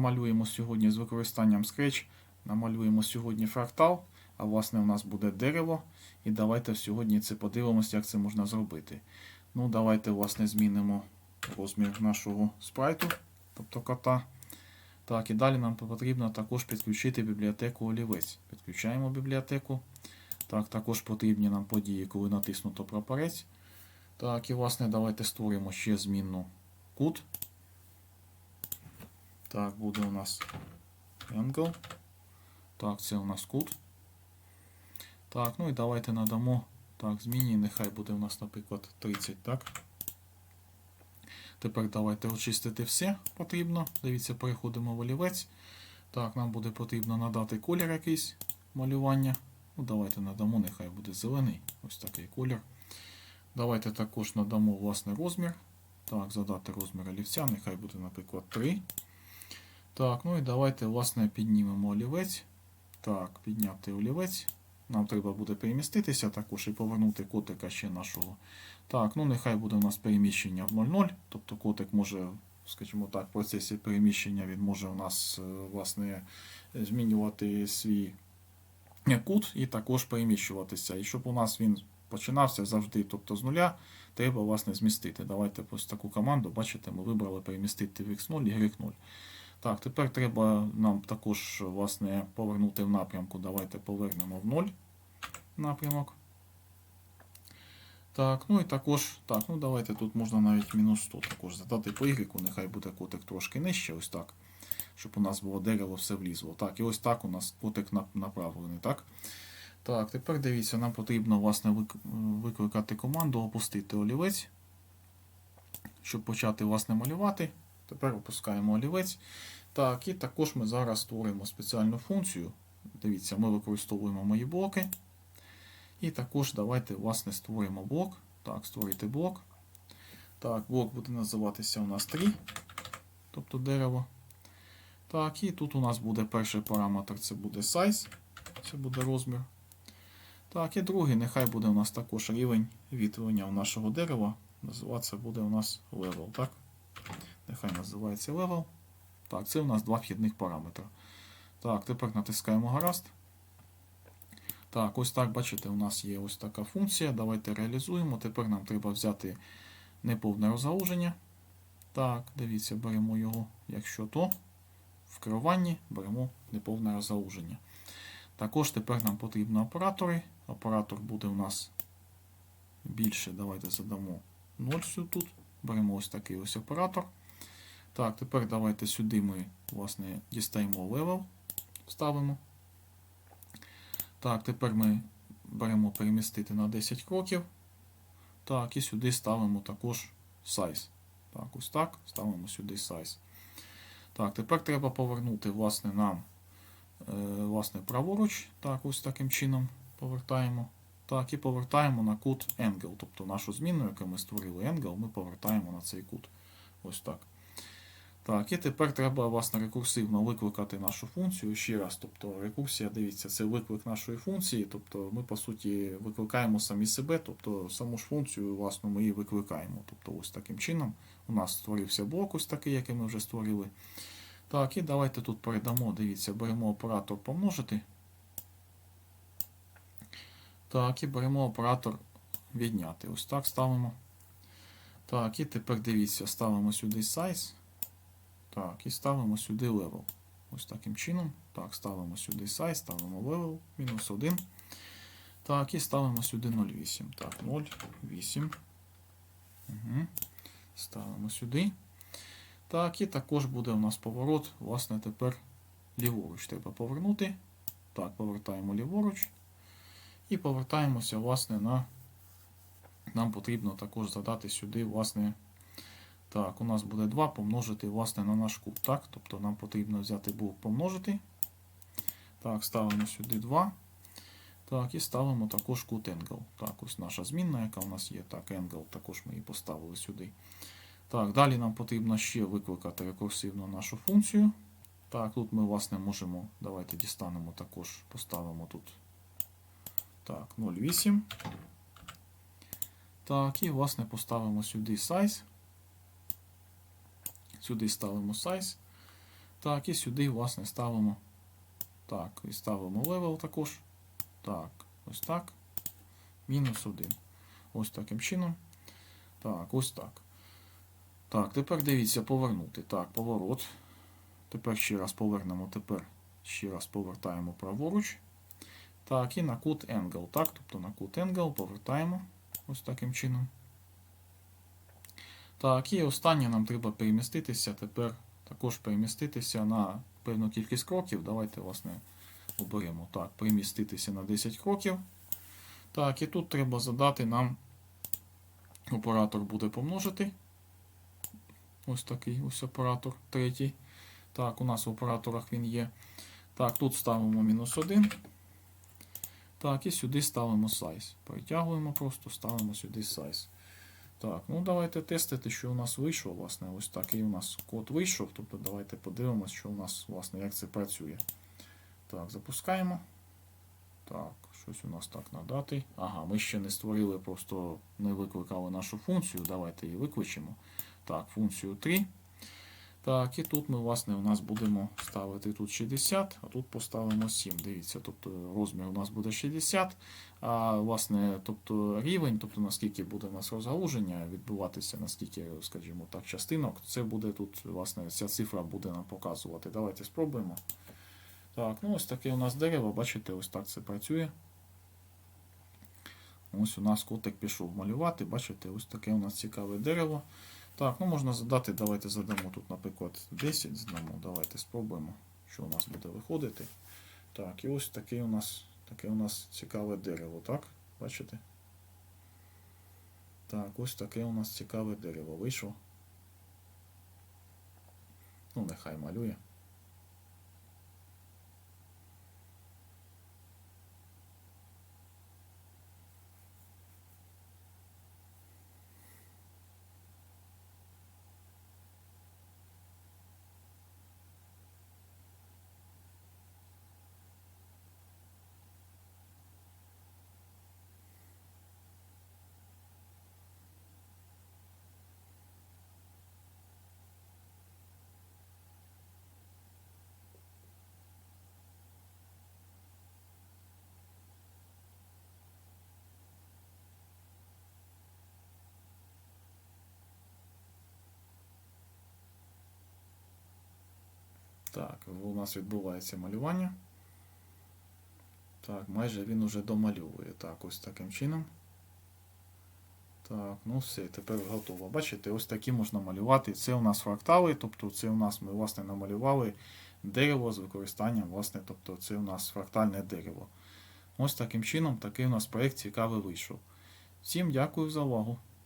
намалюємо сьогодні з використанням Scratch, намалюємо сьогодні фрактал, а власне у нас буде дерево. І давайте сьогодні це подивимося, як це можна зробити. Ну, давайте, власне, змінимо розмір нашого спрайту, тобто кота. Так, і далі нам потрібно також підключити бібліотеку олівець. Підключаємо бібліотеку. Так, також потрібні нам події, коли натиснуто прапорець. Так, і власне давайте створимо ще змінну кут. Так, буде у нас angle. Так, це у нас кут. Так, ну і давайте надамо. Так, зміні, нехай буде у нас, наприклад, 30, так? Тепер давайте очистити все потрібно. Дивіться, переходимо в олівець. Так, нам буде потрібно надати колір якийсь малювання. Ну, давайте надамо, нехай буде зелений. Ось такий колір. Давайте також надамо власне розмір. Так, задати розмір олівця, нехай буде, наприклад, 3. Так, ну і давайте, власне, піднімемо олівець. Так, підняти олівець. Нам треба буде переміститися також і повернути котика ще нашого. Так, ну нехай буде у нас переміщення в 0,0. Тобто котик може, скажімо так, в процесі переміщення він може у нас е, власне змінювати свій кут і також переміщуватися. І щоб у нас він починався завжди, тобто з нуля, треба власне змістити. Давайте ось таку команду, бачите, ми вибрали перемістити в x0 і y0. Так, тепер треба нам також власне, повернути в напрямку. Давайте повернемо в 0 напрямок. Так, ну і також, так, ну давайте тут можна навіть мінус 100 також задати по Y, нехай буде котик трошки нижче, ось так. Щоб у нас було дерево, все влізло. Так, і ось так у нас котик направлений. так. Так, тепер дивіться, нам потрібно власне викликати команду, опустити олівець, щоб почати власне малювати. Тепер опускаємо олівець. Так, і також ми зараз створимо спеціальну функцію. Дивіться, ми використовуємо мої блоки. І також давайте власне створимо блок. Так, створити блок. Так, блок буде називатися у нас 3, тобто дерево. Так, і тут у нас буде перший параметр, це буде size, це буде розмір. Так, і другий, нехай буде у нас також рівень відтворення нашого дерева. Називатися буде у нас level, так? Нехай називається level. Так, це у нас два вхідних параметри. Так, тепер натискаємо гаразд. Так, ось так, бачите, у нас є ось така функція. Давайте реалізуємо. Тепер нам треба взяти неповне розгалуження. Так, дивіться, беремо його, якщо то. В керуванні беремо неповне розгалуження. Також тепер нам потрібні оператори. Оператор буде у нас більше. Давайте задамо 0 тут. Беремо ось такий ось оператор. Так, тепер давайте сюди ми власне, дістаємо level, ставимо. Так, тепер ми беремо перемістити на 10 кроків. Так, і сюди ставимо також size. Так, ось так, ставимо сюди size. Так, тепер треба повернути власне, нам е, власне, праворуч. Так, ось таким чином повертаємо. Так, і повертаємо на кут angle. Тобто нашу зміну, яку ми створили angle, ми повертаємо на цей кут. Ось так. Так, і тепер треба власне рекурсивно викликати нашу функцію ще раз. Тобто рекурсія, дивіться, це виклик нашої функції. Тобто ми, по суті, викликаємо самі себе, тобто саму ж функцію, власне, ми її викликаємо. Тобто ось таким чином у нас створився блок, ось такий, який ми вже створили. Так, і давайте тут передамо, дивіться, беремо оператор помножити. Так, і беремо оператор відняти. Ось так ставимо. Так, і тепер дивіться, ставимо сюди size. Так, і ставимо сюди level. Ось таким чином. Так, ставимо сюди size, ставимо level, мінус 1. Так, і ставимо сюди 0,8. Так, 0,8. Угу. Ставимо сюди. Так, і також буде у нас поворот, власне, тепер ліворуч. Треба повернути. Так, повертаємо ліворуч. І повертаємося, власне, на. Нам потрібно також задати сюди, власне. Так, у нас буде 2 помножити власне, на наш кут. Так? Тобто нам потрібно взяти блок помножити. Так, ставимо сюди 2. Так, і ставимо також кут angle. Так, ось наша змінна, яка у нас є. Так, angle, також ми її поставили сюди. Так, далі нам потрібно ще викликати рекурсивно нашу функцію. Так, тут ми, власне, можемо. Давайте дістанемо також, поставимо тут. Так, 0,8. Так, і, власне, поставимо сюди size. Сюди ставимо size. Так, і сюди, власне, ставимо. Так, і ставимо левел також. Так, ось так. Мінус 1. Ось таким чином. Так, ось так. Так, тепер дивіться, повернути. Так, поворот. Тепер ще раз повернемо. Тепер ще раз повертаємо праворуч. Так, і на кут Angle. Так, тобто на кут Angle повертаємо ось таким чином. Так, і останнє нам треба переміститися. Тепер також переміститися на певну кількість кроків. Давайте, власне, оберемо так, переміститися на 10 кроків. Так, і тут треба задати нам оператор буде помножити. Ось такий ось оператор третій. Так, у нас в операторах він є. Так, тут ставимо мінус 1. Так, і сюди ставимо size. Перетягуємо просто, ставимо сюди size. Так, ну давайте тестити, що у нас вийшло. Власне, ось такий у нас код вийшов. Тобто давайте подивимося, що у нас, власне, як це працює. Так, запускаємо. Так, щось у нас так надати. Ага, ми ще не створили, просто не викликали нашу функцію. Давайте її викличемо. Так, функцію 3. Так, і тут ми, власне, у нас будемо ставити тут 60, а тут поставимо 7. Дивіться, тобто розмір у нас буде 60, а власне, тобто рівень, тобто наскільки буде у нас розгалуження відбуватися, наскільки, скажімо так, частинок, це буде тут, власне, ця цифра буде нам показувати. Давайте спробуємо. Так, ну ось таке у нас дерево, бачите, ось так це працює. Ось у нас котик пішов малювати, бачите, ось таке у нас цікаве дерево. Так, ну можна задати, давайте задамо тут, наприклад, 10 здамо. Давайте спробуємо, що у нас буде виходити. Так, і ось таке у нас таке у нас цікаве дерево, так? Бачите? Так, ось таке у нас цікаве дерево вийшло. Ну, нехай малює. Так, у нас відбувається малювання. Так, майже він уже домальовує. Так, ось таким чином. Так, ну все, тепер готово. Бачите, ось такі можна малювати. Це у нас фрактали, тобто це у нас ми власне намалювали дерево з використанням, власне, тобто це у нас фрактальне дерево. Ось таким чином такий у нас проєкт цікавий вийшов. Всім дякую за увагу.